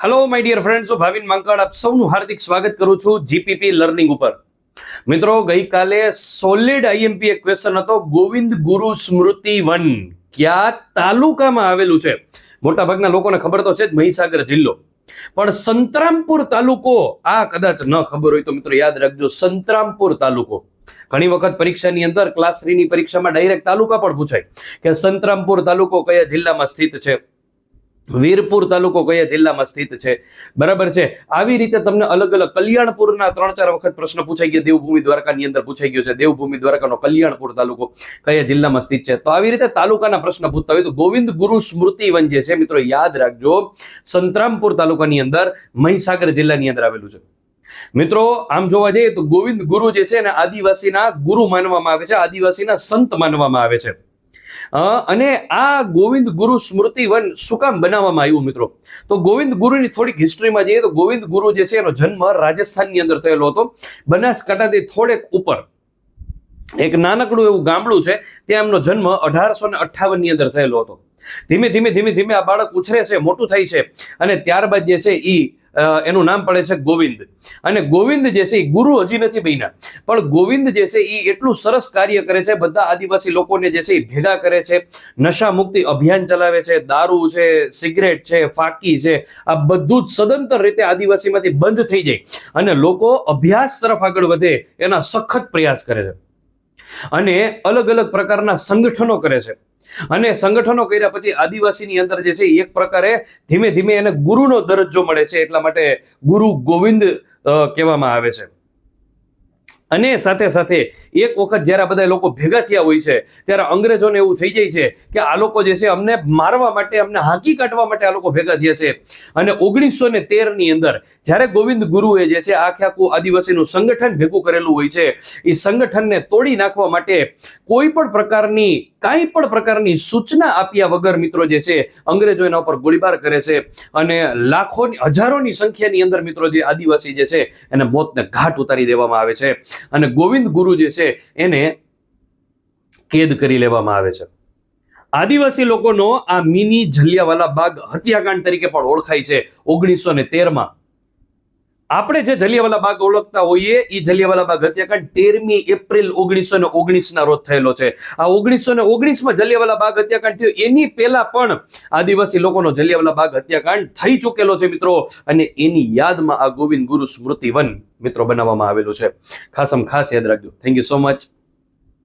Hello my dear friends હું ભાવિન માંકડ આપ સૌનું હાર્દિક સ્વાગત કરું છું જીપીપી લર્નિંગ ઉપર. મિત્રો, ગઈકાલે સોલિડ આઈએમપી એક ક્વેશ્ચન હતો, ગોવિંદ ગુરુ સ્મૃતિ વન. ક્યાં તાલુકામાં આવેલું છે? મોટાભાગના લોકોને ખબર તો છે જ, મહીસાગર જિલ્લો. પણ સંતરામપુર તાલુકો, આ કદાચ ન ખબર હોય તો મિત્રો યાદ રાખજો, સંતરામપુર તાલુકો. ઘણી વખત પરીક્ષાની અંદર ક્લાસ થ્રીની પરીક્ષામાં ડાયરેક્ટ તાલુકા પણ પૂછાય કે સંતરામપુર તાલુકો કયા જિલ્લામાં સ્થિત છે? વીરપુર તાલુકો કયા જિલ્લામાં સ્થિત છે? બરાબર છે. આવી રીતે તમને અલગ અલગ કલ્યાણપુરના ત્રણ ચાર વખત પ્રશ્ન પૂછાઈ ગયા. દેવભૂમિ દ્વારકાની અંદર પૂછાઈ ગયો છે. દેવભૂમિ દ્વારકાનો કલ્યાણપુર તાલુકો કયા જિલ્લામાં સ્થિત છે? તો આવી રીતે તાલુકાના પ્રશ્ન પૂછતા હોય તો ગોવિંદ ગુરુ સ્મૃતિ વન જે છે, મિત્રો, યાદ રાખજો. સંતરામપુર તાલુકાની અંદર, મહીસાગર જિલ્લાની અંદર આવેલું છે. મિત્રો, આમ જોવા જઈએ તો ગોવિંદ ગુરુ જે છે ને આદિવાસીના ગુરુ માનવામાં આવે છે, આદિવાસીના સંત માનવામાં આવે છે. અને આ ગોવિંદ ગુરુ સ્મૃતિ વન શું કામ બનાવવામાં આવ્યું મિત્રો? તો ગોવિંદ ગુરુની થોડીક હિસ્ટ્રીમાં જઈએ તો ગોવિંદ ગુરુ જે છે એનો જન્મ રાજસ્થાનની અંદર થયેલો હતો બનાસકાંઠાથી થોડેક ઉપર. એક નાનકડું એવું ગામડું છે ત્યાં એમનો જન્મ અઢારસો ને અઠાવનની અંદર થયેલો હતો. ધીમે ધીમે ધીમે ધીમે આ બાળક ઉછરે છે મોટું થાય છે. અને ત્યારબાદ જે છે અ, એનું નામ પડે છે ગોવિંદ. અને ગોવિંદ જે છે એ ગુરુ હજી નથી બન્યા. પણ ગોવિંદ જે છે એ એટલું સરસ કાર્ય કરે છે, બધા આદિવાસી લોકોને જે છે એ ભેગા કરે છે નશા મુક્તિ અભિયાન ચલાવે છે, દારૂ છે, સિગરેટ છે, ફાકી છે, આ બધું જ સદંતર રીતે આદિવાસીમાંથી બંધ થઈ જાય. અને લોકો અભ્યાસ તરફ આગળ વધે એના સખત પ્રયાસ કરે છે. અને અલગ અલગ પ્રકારના સંગઠનો કરે છે. અને સંગઠનો કર્યા પછી આદિવાસીની અંદર જે છે, એક પ્રકારે ધીમે ધીમે એને ગુરુનો દરજ્જો મળે છે, એટલા માટે ગુરુ ગોવિંદ કહેવામાં આવે છે. અને સાથે સાથે એક વખત જ્યારે આ બધા લોકો ભેગા થયા હોય છે, ત્યારે અંગ્રેજોને એવું થઈ જાય છે કે આ લોકો જે છે અમને મારવા માટે, અમને હાંકી કાઢવા માટે આ લોકો ભેગા થયા છે. અને ઓગણીસો ને તેરની અંદર જ્યારે ગોવિંદ ગુરુએ જે છે આખે આખું આદિવાસીનું સંગઠન ભેગું કરેલું હોય છે, એ સંગઠનને તોડી નાખવા માટે કોઈ પણ પ્રકારની, કાંઈ પણ પ્રકારની સૂચના આપ્યા વગર મિત્રો જે છે અંગ્રેજો એના ઉપર ગોળીબાર કરે છે. અને લાખોની, હજારોની સંખ્યાની અંદર મિત્રો જે આદિવાસી જે છે એને મોતને ઘાટ ઉતારી દેવામાં આવે છે. અને ગોવિંદ ગુરુ જે છે એને કેદ કરી લેવામાં આવે છે. આદિવાસી લોકોનો આ મિની જલિયાવાલા બાગ હત્યાકાંડ તરીકે પણ ઓળખાય છે. ઓગણીસો ને તેરમાં આપણે જે જલિયાવાલા બાગ ઓળખતા હોઈએ એ જલિયાવાલા બાગ હત્યાકાંડ તેરમી એપ્રિલ ઓગણીસો ને ઓગણીસ રોજ થયેલો છે. આ ઓગણીસો ને ઓગણીસમાં જલિયાવાલા બાગ હત્યાકાંડ થયો. એની પહેલા પણ આદિવાસી લોકોનો જલિયાવાલા બાગ હત્યાકાંડ થઈ ચૂકેલો છે, મિત્રો. અને એની યાદમાં આ ગોવિંદ ગુરુ સ્મૃતિ વન મિત્રો, બનાવવામાં આવેલું છે. ખાસમ ખાસ યાદ રાખજો. Thank you so much